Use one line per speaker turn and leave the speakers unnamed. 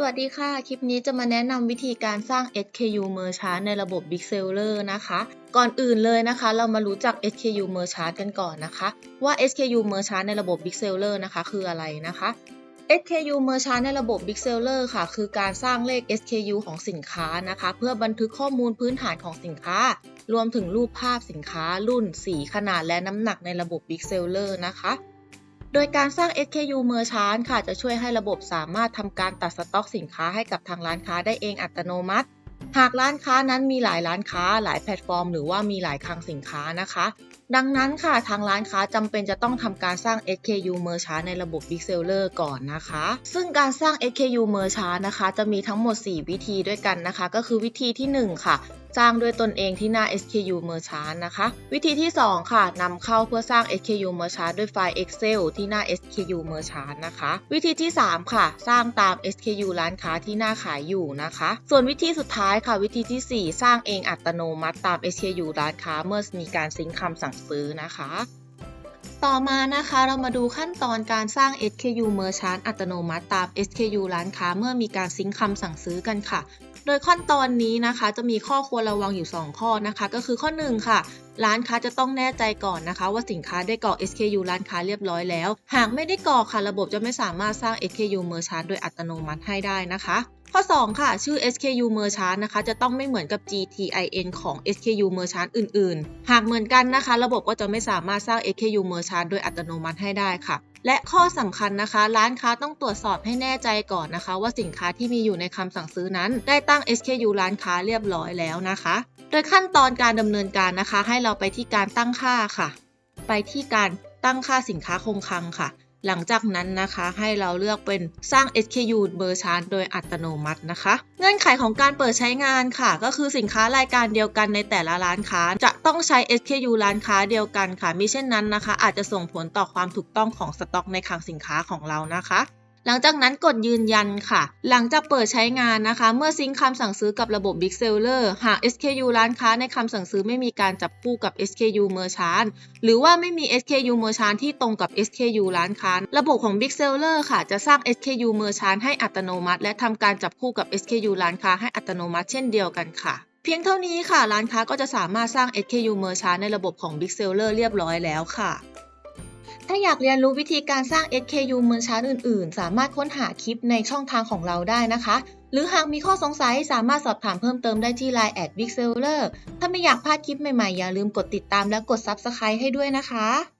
สวัสดีค่ะ คลิปนี้จะมาแนะนำวิธีการสร้าง SKU Merchant ในระบบ Big Seller นะคะ ก่อนอื่นเลยนะคะ เรามารู้จัก SKU Merchant กันก่อนนะคะ ว่า SKU Merchant ในระบบ Big Seller นะคะคืออะไรนะคะ SKU Merchant ในระบบ Big Seller ค่ะ คือการสร้างเลข SKU ของสินค้านะคะ เพื่อบันทึกข้อมูลพื้นฐานของสินค้า รวมถึงรูปภาพสินค้ารุ่น สี ขนาดและน้ำหนักในระบบ Big Seller นะคะ โดยการสร้าง SKU เมอร์ชานค่ะ จะช่วยให้ระบบสามารถทำการตัดสต็อกสินค้าให้กับทางร้านค้าได้เองอัตโนมัติ หากร้านค้านั้นมีหลายร้านค้า หลายแพลตฟอร์ม หรือว่ามีหลายคลังสินค้านะคะ ดังนั้นค่ะทางร้านค้าจำเป็นจะต้องทำการสร้าง SKU Merchant ในระบบ Big Seller ก่อนนะคะ ซึ่งการสร้าง SKU Merchant นะคะ จะมีทั้งหมด 4 วิธีด้วยกันนะคะ ก็คือวิธีที่ 1 ค่ะสร้างด้วยตนเองที่หน้า SKU Merchant นะคะ วิธีที่ 2 ค่ะนำเข้าเพื่อสร้าง SKU Merchant ด้วยไฟล์ Excel ที่หน้า SKU Merchant นะคะ วิธีที่ 3 ค่ะ สร้างตาม SKU ร้านค้าที่หน้าขายอยู่นะคะ ส่วนวิธีสุดท้ายค่ะ วิธีที่ 4 สร้างเองอัตโนมัติตาม SKU ร้านค้าเมื่อมีการซิงค์คำสั่งซื้อนะคะ ต่อมานะคะเรามาดูขั้นตอนการสร้าง SKU Merchant อัตโนมัติตาม SKU ร้านค้าเมื่อมีการซิงค์คำสั่งซื้อกันค่ะ โดยขั้นตอนนี้นะคะ จะมีข้อควรระวังอยู่ 2 ข้อนะคะ ก็คือข้อ 1 ค่ะร้านค้าจะต้องแน่ใจก่อนนะคะ ว่าสินค้าได้กรอก SKU ร้านค้าเรียบร้อยแล้ว หากไม่ได้กรอกค่ะระบบจะไม่สามารถสร้าง SKU Merchant โดยอัตโนมัติให้ได้นะคะ ข้อ 2 ค่ะ ชื่อ SKU Merchant นะคะ จะต้องไม่เหมือนกับ GTIN ของ SKU Merchant อื่น ๆ หากเหมือนกันนะคะ ระบบก็จะไม่สามารถสร้าง SKU Merchant โดยอัตโนมัติให้ได้ค่ะ และข้อสำคัญนะคะ ร้านค้าต้องตรวจสอบให้แน่ใจก่อนนะคะ ว่าสินค้าที่มีอยู่ในคำสั่งซื้อนั้น ได้ตั้ง SKU ร้านค้าเรียบร้อยแล้วนะคะ โดยขั้นตอนการดำเนินการนะคะ ให้เราไปที่การตั้งค่าค่ะ ไปที่การตั้งค่าสินค้าคงคลังค่ะ หลังจากนั้นนะคะให้เราเลือกเป็นสร้าง SKU เบอร์ชาร์ตโดยอัตโนมัตินะคะ เงื่อนไขของการเปิดใช้งานค่ะ ก็คือสินค้ารายการเดียวกันในแต่ละร้านค้า จะต้องใช้ SKU ร้านค้าเดียวกันค่ะมิเช่นนั้นนะคะ อาจจะส่งผลต่อความถูกต้องของสต็อกในคลังสินค้าของเรานะคะ หลังจากนั้นกดยืนยันค่ะ หลังจากเปิดใช้งานนะคะ เมื่อซิงค์คำสั่งซื้อกับระบบ Big Seller หาก SKU ร้านค้าในคำสั่งซื้อไม่มีการจับคู่กับ SKU Merchant หรือว่าไม่มี SKU Merchant ที่ตรงกับ SKU ร้านค้า ระบบของ Big Seller ค่ะ จะสร้าง SKU Merchant ให้อัตโนมัติ และทำการจับคู่กับ SKU ร้านค้าให้อัตโนมัติเช่นเดียวกันค่ะเพียงเท่านี้ค่ะ ร้านค้าก็จะสามารถสร้าง SKU Merchant ในระบบของ Big Seller เรียบร้อยแล้วค่ะ ถ้าอยากเรียนรู้วิธีการสร้าง SKU Merchant อื่น ๆ สามารถค้นหาคลิปในช่องทางของเราได้นะคะ หรือหากมีข้อสงสัยสามารถสอบถามเพิ่มเติมได้ที่ Line at Big Seller ถ้าไม่อยากพลาดคลิปใหม่ ๆ อย่าลืมกดติดตามและกด Subscribe ให้ด้วยนะคะ